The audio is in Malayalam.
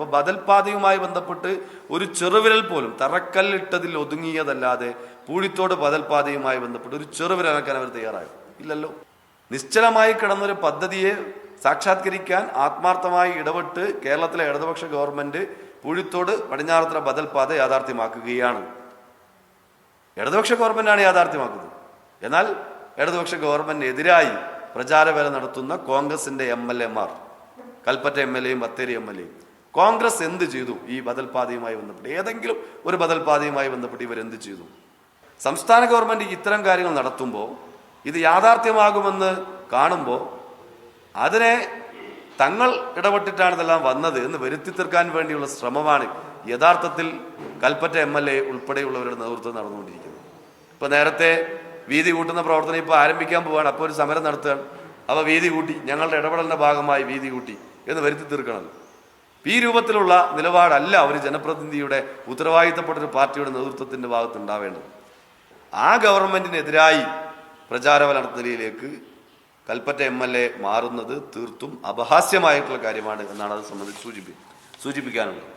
അപ്പൊ ബദൽപാതയുമായി ബന്ധപ്പെട്ട് ഒരു ചെറുവിരൽ പോലും തറക്കല്ലിട്ടതിൽ ഒതുങ്ങിയതല്ലാതെ പൂഴിത്തോട് ബദൽപാതയുമായി ബന്ധപ്പെട്ട് ഒരു ചെറുവിരൽ ഇറക്കാൻ അവർ തയ്യാറായോ? ഇല്ലല്ലോ. നിശ്ചലമായി കിടന്നൊരു പദ്ധതിയെ സാക്ഷാത്കരിക്കാൻ ആത്മാർത്ഥമായി ഇടപെട്ട് കേരളത്തിലെ ഇടതുപക്ഷ ഗവൺമെന്റ് പൂഴിത്തോട് പടിഞ്ഞാറത്തറ ബദൽപാത യാഥാർത്ഥ്യമാക്കുകയാണ്. ഇടതുപക്ഷ ഗവൺമെന്റാണ് യാഥാർത്ഥ്യമാക്കുന്നത്. എന്നാൽ ഇടതുപക്ഷ ഗവൺമെന്റിനെതിരായി പ്രചാരവേല നടത്തുന്ന കോൺഗ്രസിന്റെ എം എൽ എമാർ കൽപ്പറ്റ എം എൽ എയും ബത്തേരി എം എൽ എയും. കോൺഗ്രസ് എന്ത് ചെയ്തു? ഈ ബദൽപാതയുമായി ബന്ധപ്പെട്ട്. ഏതെങ്കിലും ഒരു ബദൽപാതയുമായി ബന്ധപ്പെട്ട് ഇവർ എന്ത് ചെയ്തു? സംസ്ഥാന ഗവൺമെന്റ് ഇത്തരം കാര്യങ്ങൾ നടത്തുമ്പോൾ ഇത് യാഥാർത്ഥ്യമാകുമെന്ന് കാണുമ്പോൾ അതിനെ തങ്ങൾ ഇടപെട്ടിട്ടാണ് ഇതെല്ലാം വന്നത് എന്ന് വരുത്തി തീർക്കാൻ വേണ്ടിയുള്ള ശ്രമമാണ് യഥാർത്ഥത്തിൽ കൽപ്പറ്റ എം എൽ എ ഉൾപ്പെടെയുള്ളവരുടെ നേതൃത്വം നടന്നുകൊണ്ടിരിക്കുന്നത്. ഇപ്പോൾ നേരത്തെ വീതി കൂട്ടുന്ന പ്രവർത്തനം ഇപ്പോൾ ആരംഭിക്കാൻ പോവാണ്. അപ്പോൾ ഒരു സമരം നടത്തുകയാണ്. അപ്പോൾ വീതി കൂട്ടി ഞങ്ങളുടെ ഇടപെടലിന്റെ ഭാഗമായി വീതി കൂട്ടി എന്ന് വരുത്തി തീർക്കണമല്ലോ ഈ രൂപത്തിലുള്ള നിലപാടല്ല ഒരു ജനപ്രതിനിധിയുടെ ഉത്തരവാദിത്തപ്പെട്ട ഒരു പാർട്ടിയുടെ നേതൃത്വത്തിന്റെ ഭാഗത്ത് ഉണ്ടാവേണ്ടത് ആ ഗവൺമെന്റിനെതിരായി പ്രചാരവല നടത്തുന്നതിലേക്ക് കൽപ്പറ്റ എം എൽ എ മാറുന്നത് തീർത്തും അപഹാസ്യമായിട്ടുള്ള കാര്യമാണ് എന്നാണ് അത് സംബന്ധിച്ച് സൂചിപ്പി സൂചിപ്പിക്കാനുള്ളത്.